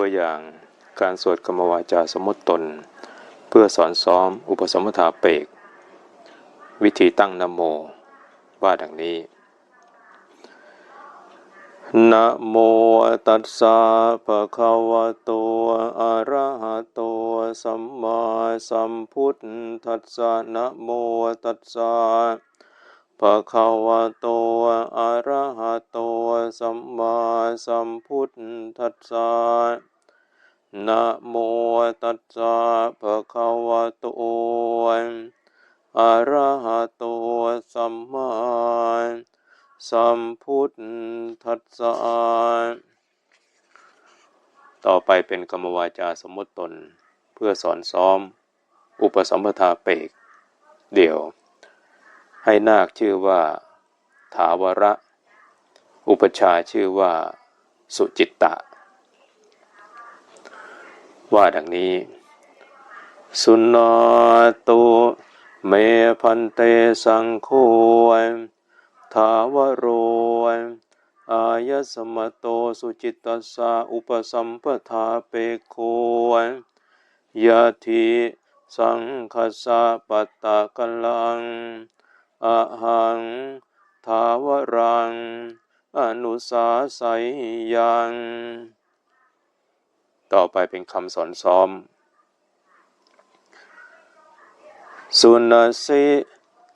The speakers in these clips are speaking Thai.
ตัวอย่างการสวดกรรมวาจาสมมติตน เพื่อสอนซ้อมอุปสมบทาเปก วิธีตั้งนโม ว่าดังนี้นะโมตัสสะภะคะวะโต อะระหะโต สัมมาสัมพุทธัสสะนะโมตัสสะภะคะวะโต อะระหะโตสัมมาสัมพุทธัสสะนะโมตัสสะภะคะวะโตอะระหะโตสัมมาสัมพุทธัสสะต่อไปเป็นกรรมวาจาสมมติตน เพื่อสอนซ้อม อุปสัมปทาเปก เดี่ยว ให้นาคชื่อว่า ถาวระ อุปชาชื่อว่า สุจิตตะ ว่าดังนี้ สุนาตุเมพันเตสังโฆทาวโรอายสมโตสุจิตตสสะอุปสัมปทาเปโคยะทิสังคสะปัตะกลัง อหัง ทาวรัง อนุสาไสยยัง ต่อไปเป็นคำสอนซ้อม สุนสิ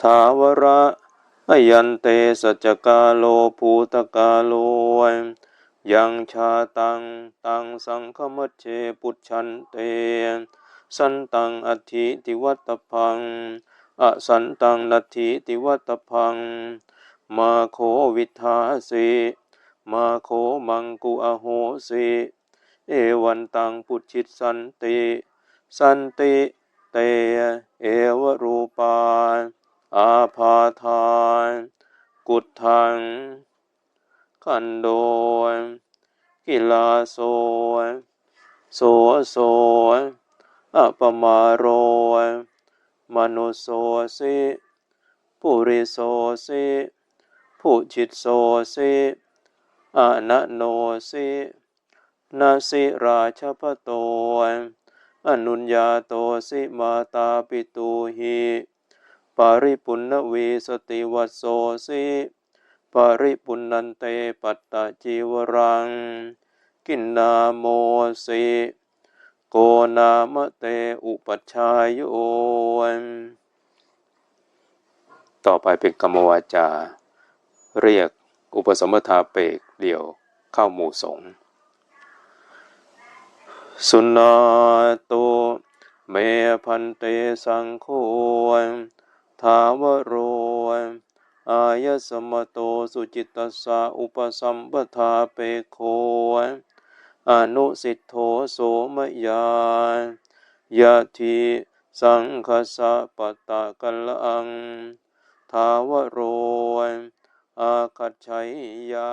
ทาวระอยันเตสัจกาโลภูตกาโลยังชาตัง ตังสังคมัจเจปุชันเต สันตังอธิติวัตพัง อสันตังนัตถิติวัตพัง มาโควิทาสิมาโคมังกุอโหสิเอวันตังปุชิตสันติ สันติเตเอวรูปานอาพาทาน กุฏทังขันโดนกิลาโสโสโสอปมาโรมนุโสสิปุริโสสิ ผู้จิตโสสิอะนะโนสินาสิราชพโตอนุญญาโตสิมาตาปิตูหิปาริปุณณวีสติวัสโสสิปาริปุณันเตปัตตะจีวรัง กินนาโมสิโกนามเตอุปัชฌายโยต่อไปเป็นกรรมวาจา เรียกอุปสมบทาเปกเดี่ยวเข้าหมู่สงฆ์สุนาโตเมพันเตสังโฆทาวโรอายสมโตสุจิตตสสะอุปสัมปทาเปโคอนุสิทโธโสมยายะทิสังคสะปตตะกัลัง ทาวโร อาคัจฉัยยะ